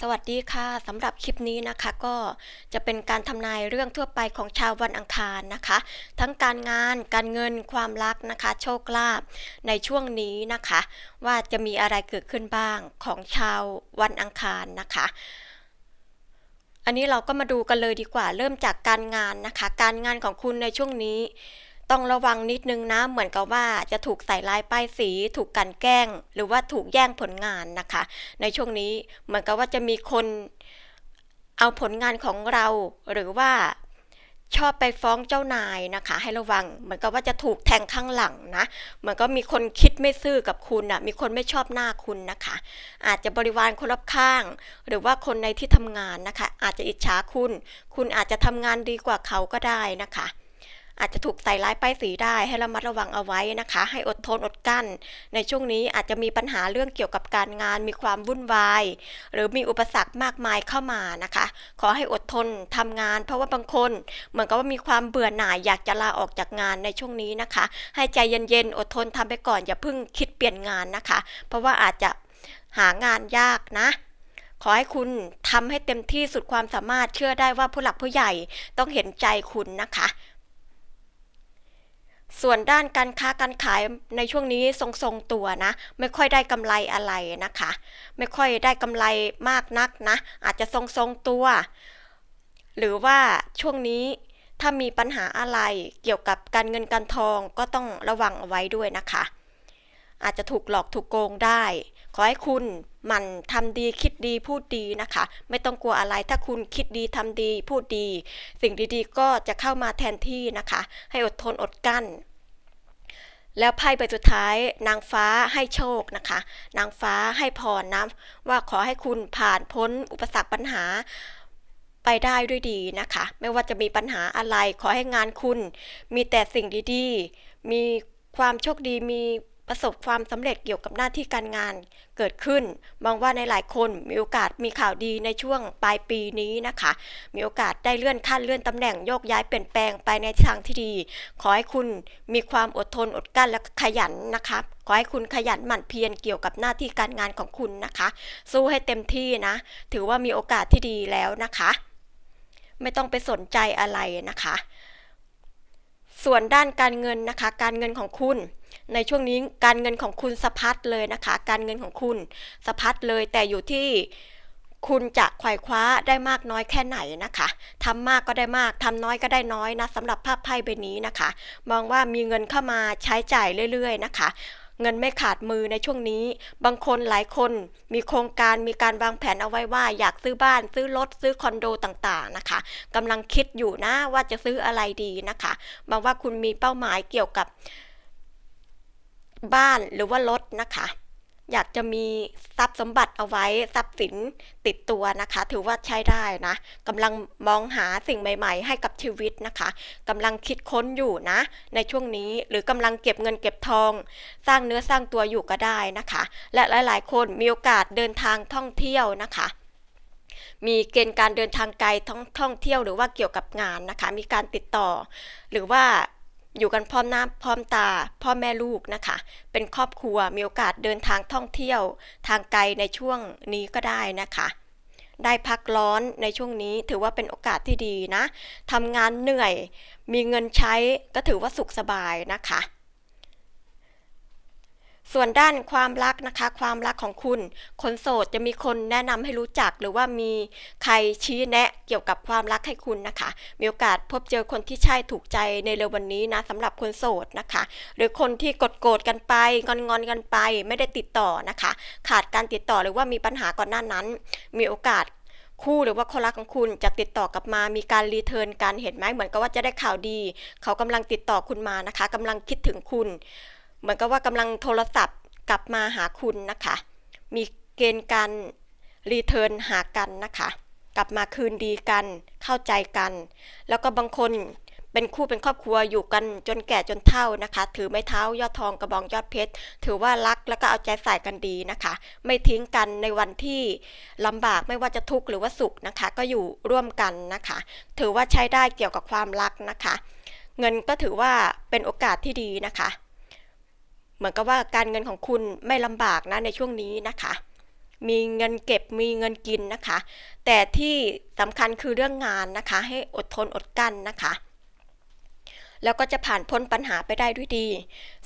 สวัสดีค่ะสำหรับคลิปนี้นะคะก็จะเป็นการทำนายเรื่องทั่วไปของชาววันอังคารนะคะ ทั้งการงานการเงินความรักนะคะ โชคลาภในช่วงนี้นะคะ ว่าจะมีอะไรเกิดขึ้นบ้างของชาววันอังคารนะคะ อันนี้เราก็มาดูกันเลยดีกว่าเริ่มจากการงานนะคะ การงานของคุณในช่วงนี้ ต้องระวังนิดนึงนะ เหมือนกับว่าจะถูกใส่ร้ายป้ายสี ถูกกันแกล้ง หรือว่าถูกแย่งผลงานนะคะ ในช่วงนี้เหมือนกับว่าจะมีคนเอาผลงานของเรา หรือว่าชอบไปฟ้องเจ้านายนะคะ ให้ระวัง เหมือนกับว่าจะถูกแทงข้างหลังนะเหมือนก็มีคนคิดไม่ซื่อกับคุณอะมีคนไม่ชอบหน้าคุณนะคะ อาจจะบริวารคนรอบข้าง หรือว่าคนในที่ทำงานนะคะ อาจจะอิจฉาคุณ คุณอาจจะทำงานดีกว่าเขาก็ได้นะคะ อาจจะถูกใส่ร้ายป้ายสีได้ให้ระมัดระวังเอาไว้นะคะ ให้อดทนอดกั้น ในช่วงนี้อาจจะมีปัญหาเรื่องเกี่ยวกับการงาน มีความวุ่นวาย หรือมีอุปสรรคมากมายเข้ามานะคะ ขอให้อดทนทำงาน เพราะว่าบางคน เหมือนกับว่ามีความเบื่อหน่ายอยากจะลาออกจากงานในช่วงนี้นะคะ ให้ใจเย็นๆอดทนทำไปก่อนอย่าเพิ่งคิดเปลี่ยนงานนะคะ เพราะว่าอาจจะหางานยากนะขอให้คุณทำให้เต็มที่สุดความสามารถเชื่อได้ว่าผู้หลักผู้ใหญ่ต้องเห็นใจคุณนะคะ ส่วนด้านการค้าการขายในช่วงนี้ทรงๆตัวนะ ไม่ค่อยได้กำไรอะไรนะคะ ไม่ค่อยได้กำไรมากนักนะ อาจจะทรงๆตัว หรือว่าช่วงนี้ถ้ามีปัญหาอะไรเกี่ยวกับการเงินการทองก็ต้องระวังเอาไว้ด้วยนะคะ อาจจะถูกหลอกถูกโกงได้ ขอให้คุณมันทำดีคิดดีพูดดีนะคะ ไม่ต้องกลัวอะไรถ้าคุณคิดดีทำดีพูดดี สิ่งดีๆ ก็จะเข้ามาแทนที่นะคะ ให้อดทนอดกั้น แล้วไพ่ใบสุดท้ายนางฟ้าให้โชคนะคะ นางฟ้าให้พรนะว่าขอให้คุณผ่านพ้นอุปสรรคปัญหาไปได้ด้วยดีนะคะ ไม่ว่าจะมีปัญหาอะไรขอให้งานคุณ มีแต่สิ่งดีๆ มีความโชคดีมี ประสบความสำเร็จเกี่ยวกับหน้าที่การงานเกิดขึ้น มองว่าในหลายคนมีโอกาสมีข่าวดีในช่วงปลายปีนี้นะคะ มีโอกาสได้เลื่อนขั้นเลื่อนตำแหน่งโยกย้ายเปลี่ยนแปลงไปในทางที่ดี ขอให้คุณมีความอดทนอดกลั้นและขยันนะคะขอให้คุณขยันหมั่นเพียรเกี่ยวกับหน้าที่การงานของคุณนะคะ สู้ให้เต็มที่นะ ถือว่ามีโอกาสที่ดีแล้วนะคะ ไม่ต้องไปสนใจอะไรนะคะ ส่วนด้านการเงินนะคะ การเงินของคุณ ในช่วงนี้การเงินของคุณสะพัดเลยนะคะ การเงินของคุณสะพัดเลย แต่อยู่ที่คุณจะไขว่คว้าได้มากน้อยแค่ไหนนะคะทำมากก็ได้มากทำน้อยก็ได้น้อยนะสำหรับภาพไพ่ใบนี้นะคะ มองว่ามีเงินเข้ามาใช้จ่ายเรื่อย ๆ นะคะเงินไม่ขาดมือในช่วงนี้ บางคนหลายคนมีโครงการมีการวางแผนเอาไว้ว่าอยากซื้อบ้าน ซื้อรถซื้อคอนโดต่างๆนะคะกำลังคิดอยู่นะว่าจะซื้ออะไรดีนะคะ บางว่าคุณมีเป้าหมายเกี่ยวกับ บ้านหรือว่ารถนะคะ อยากจะมีทรัพย์สมบัติเอาไว้ทรัพย์สินติดตัวนะคะ ถือว่าใช้ได้นะกำลังมองหาสิ่งใหม่ ๆ ให้กับชีวิตนะคะกำลังคิดค้นอยู่นะ ในช่วงนี้หรือกำลังเก็บเงินเก็บทอง สร้างเนื้อสร้างตัวอยู่ก็ได้นะคะ และหลาย ๆ คนมีโอกาสเดินทางท่องเที่ยวนะคะมีเกณฑ์การเดินทางไกลท่องท่องเที่ยวหรือว่าเกี่ยวกับงานนะคะ มีการติดต่อ หรือว่า อยู่กันพร้อมหน้าพร้อมตา พ่อแม่ลูกนะคะ เป็นครอบครัวมีโอกาสเดินทางท่องเที่ยว ทางไกลในช่วงนี้ก็ได้นะคะ ได้พักร้อนในช่วงนี้ถือว่าเป็นโอกาสที่ดีนะทำงานเหนื่อย มีเงินใช้ก็ถือว่าสุขสบายนะคะ ส่วนด้านความรักนะคะ ความรักของคุณ คนโสดจะมีคนแนะนำให้รู้จัก หรือว่ามีใครชี้แนะเกี่ยวกับความรักให้คุณนะคะ มีโอกาสพบเจอคนที่ใช่ถูกใจในเร็ววันนี้นะสำหรับคนโสดนะคะ หรือคนที่กดโกรธกันไปงอนงอนกันไป ไม่ได้ติดต่อนะคะ ขาดการติดต่อหรือว่ามีปัญหาก่อนหน้านั้น มีโอกาสคู่หรือว่าคนรักของคุณจะติดต่อกลับมา มีการรีเทิร์นกันเห็นไหมเหมือนกับว่าจะได้ข่าวดี เขากำลังติดต่อคุณมานะคะกำลังคิดถึงคุณ เหมือนกับว่ากำลังโทรศัพท์กลับมาหาคุณนะคะ มีเกณฑ์การรีเทิร์นหากันนะคะ กลับมาคืนดีกัน เข้าใจกัน แล้วก็บางคนเป็นคู่เป็นครอบครัวอยู่กันจนแก่จนเฒ่านะคะ ถือไม้เท้ายอดทองกระบองยอดเพชร ถือว่ารักแล้วก็เอาใจใส่กันดีนะคะ ไม่ทิ้งกันในวันที่ลำบากไม่ว่าจะทุกข์หรือว่าสุขนะคะ ก็อยู่ร่วมกันนะคะ ถือว่าใช้ได้เกี่ยวกับความรักนะคะ เงินก็ถือว่าเป็นโอกาสที่ดีนะคะ เหมือนกับว่าการเงินของคุณไม่ลำบากนะในช่วงนี้นะคะ มีเงินเก็บมีเงินกินนะคะ แต่ที่สำคัญคือเรื่องงานนะคะ ให้อดทนอดกั้นนะคะ แล้วก็จะผ่านพ้นปัญหาไปได้ด้วยดี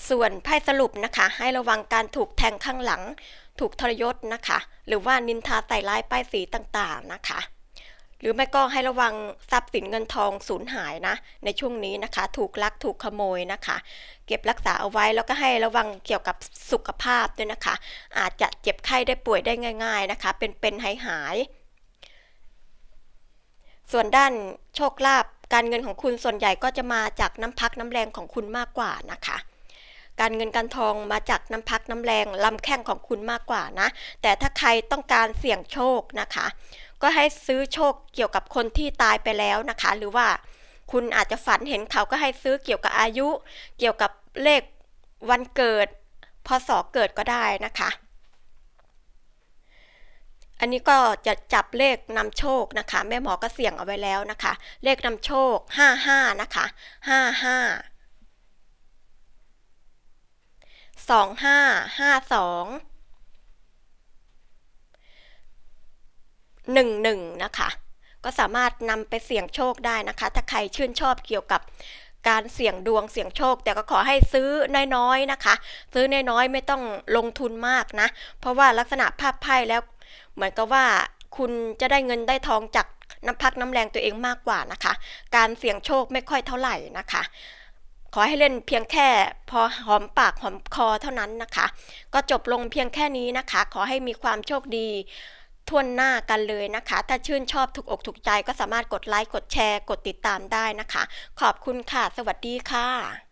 ส่วนไพ่สรุปนะคะ ให้ระวังการถูกแทงข้างหลัง ถูกทรยศนะคะ หรือว่านินทาใส่ร้ายป้ายสีต่างๆนะคะ หรือไม่ก็ให้ระวังทรัพย์สินเงินทองสูญหายนะ ในช่วงนี้นะคะ ถูกลักถูกขโมยนะคะ เก็บรักษาเอาไว้แล้วก็ให้ระวังเกี่ยวกับสุขภาพด้วยนะคะ อาจจะเจ็บไข้ได้ป่วยได้ง่าย ๆนะคะ เป็นเป็นหายหาย ส่วนด้านโชคลาภการเงินของคุณส่วนใหญ่ก็จะมาจากน้ำพักน้ำแรงของคุณมากกว่านะคะการเงินการทองมาจากน้ำพักน้ำแรงลำแข้งของคุณมากกว่านะ แต่ถ้าใครต้องการเสี่ยงโชคนะคะ ก็ให้ซื้อโชคเกี่ยวกับคนที่ตายไปแล้วนะคะ หรือว่าคุณอาจจะฝันเห็นเขาก็ให้ซื้อเกี่ยวกับอายุ เกี่ยวกับเลขวันเกิดพศเกิดก็ได้นะคะ อันนี้ก็จะจับเลขนำโชคนะคะ แม่หมอก็เสี่ยงเอาไว้แล้วนะคะ เลขนำโชค 55 นะคะ 55ส องห้าห้าสองหนึ่งหนึ่งนะคะ ก็สามารถนำไปเสี่ยงโชคได้นะคะ ถ้าใครชื่นชอบเกี่ยวกับการเสี่ยงดวงเสี่ยงโชค แต่ก็ขอให้ซื้อน้อยๆนะคะ ซื้อน้อยๆไม่ต้องลงทุนมากนะ เพราะว่าลักษณะภาพไพ่แล้ว เหมือนกับว่าคุณจะได้เงินได้ทองจากน้ำพักน้ำแรงตัวเองมากกว่านะคะ การเสี่ยงโชคไม่ค่อยเท่าไหร่นะคะ ขอให้เล่นเพียงแค่พอหอมปากหอมคอเท่านั้นนะคะ ก็จบลงเพียงแค่นี้นะคะ ขอให้มีความโชคดี ทวนหน้ากันเลยนะคะ ถ้าชื่นชอบถูกอกถูกใจก็สามารถกดไลค์ กดแชร์ กดติดตามได้นะคะ ขอบคุณค่ะ สวัสดีค่ะ